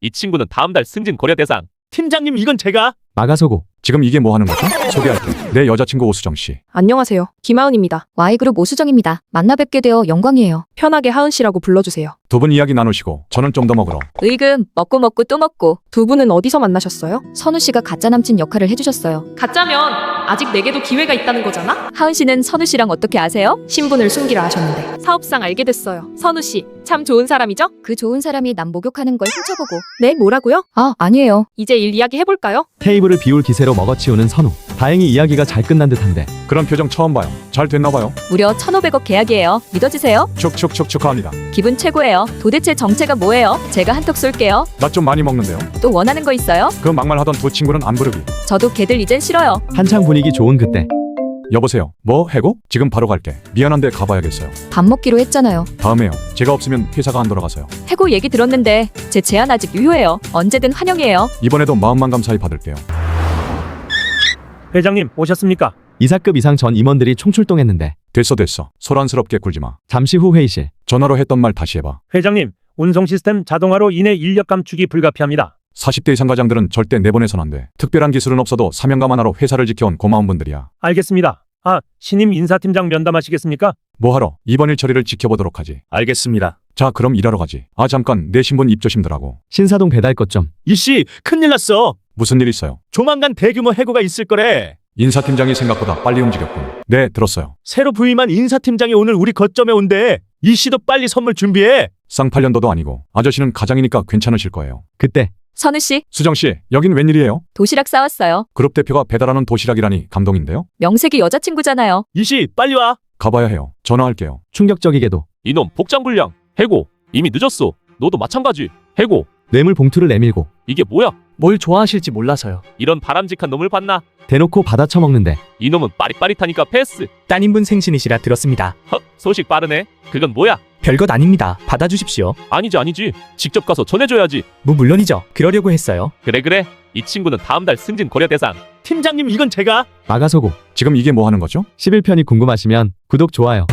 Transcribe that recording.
이 친구는 다음 달 승진 고려 대상. 팀장님 이건 제가 나가서고 지금 이게 뭐 하는 거죠? 소개할게. 내 여자친구 오수정 씨. 안녕하세요. 김하은입니다. Y그룹 오수정입니다. 만나 뵙게 되어 영광이에요. 편하게 하은 씨라고 불러주세요. 두 분 이야기 나누시고 저는 좀 더 먹으러. 의금 먹고 먹고 또 먹고 두 분은 어디서 만나셨어요? 선우 씨가 가짜 남친 역할을 해주셨어요. 가짜면 아직 내게도 기회가 있다는 거잖아? 하은 씨는 선우 씨랑 어떻게 아세요? 신분을 숨기라 하셨는데 사업상 알게 됐어요. 선우 씨, 참 좋은 사람이죠? 그 좋은 사람이 남 목욕하는 걸 훔쳐보고 네, 뭐라고요? 아 아니에요. 이제 일 이야기 해볼까요? 테이블을 비울 기세로 먹어치우는 선우. 다행히 이야기가 잘 끝난 듯한데 그런 표정 처음 봐요. 잘 됐나 봐요. 무려 1,500억 계약이에요. 믿어지세요? 축축축 축하합니다. 기분 최고예요. 도대체 정체가 뭐예요? 제가 한턱 쏠게요. 나 좀 많이 먹는데요. 또 원하는 거 있어요? 그 막말 하던 두 친구는 안 부르기. 저도 걔들 이젠 싫어요. 한창 분위기 좋은 그때 여보세요. 뭐 해고? 지금 바로 갈게. 미안한데 가봐야겠어요. 밥 먹기로 했잖아요. 다음에요. 제가 없으면 회사가 안 돌아가서요. 해고 얘기 들었는데 제 제안 아직 유효해요. 언제든 환영이에요. 이번에도 마음만 감사히 받을게요. 회장님 오셨습니까? 이사급 이상 전 임원들이 총출동했는데 됐어 됐어. 소란스럽게 굴지 마. 잠시 후 회의실 전화로 했던 말 다시 해봐. 회장님 운송 시스템 자동화로 인해 인력 감축이 불가피합니다. 40대 이상 과장들은 절대 내보내선 안 돼. 특별한 기술은 없어도 사명감 하나로 회사를 지켜온 고마운 분들이야. 알겠습니다. 아 신임 인사팀장 면담하시겠습니까? 뭐하러? 이번 일 처리를 지켜보도록 하지. 알겠습니다. 자 그럼 일하러 가지. 아 잠깐 내 신분 입조심더라고. 신사동 배달 거점 이씨, 큰일 났어. 무슨 일 있어요? 조만간 대규모 해고가 있을 거래. 인사팀장이 생각보다 빨리 움직였군. 네 들었어요. 새로 부임한 인사팀장이 오늘 우리 거점에 온대. 이 씨도 빨리 선물 준비해. 쌍팔년도도 아니고 아저씨는 가장이니까 괜찮으실 거예요. 그때 선우 씨, 수정 씨 여긴 웬일이에요? 도시락 싸왔어요. 그룹 대표가 배달하는 도시락이라니 감동인데요. 명색이 여자친구잖아요. 이 씨, 빨리 와. 가봐야 해요. 전화할게요. 충격적이게도 이놈 복장 불량. 해고. 이미 늦었어. 너도 마찬가지. 해고. 뇌물 봉투를 내밀고 이게 뭐야? 뭘 좋아하실지 몰라서요. 이런 바람직한 놈을 봤나? 대놓고 받아쳐먹는데 이놈은 빠릿빠릿하니까 패스. 따님분 생신이시라 들었습니다. 헉, 소식 빠르네. 그건 뭐야? 별것 아닙니다. 받아주십시오. 아니지 아니지. 직접 가서 전해줘야지. 뭐 물론이죠. 그러려고 했어요. 그래 그래. 이 친구는 다음 달 승진 고려 대상. 팀장님 이건 제가 나가서고 지금 이게 뭐 하는 거죠? 11편이 궁금하시면 구독 좋아요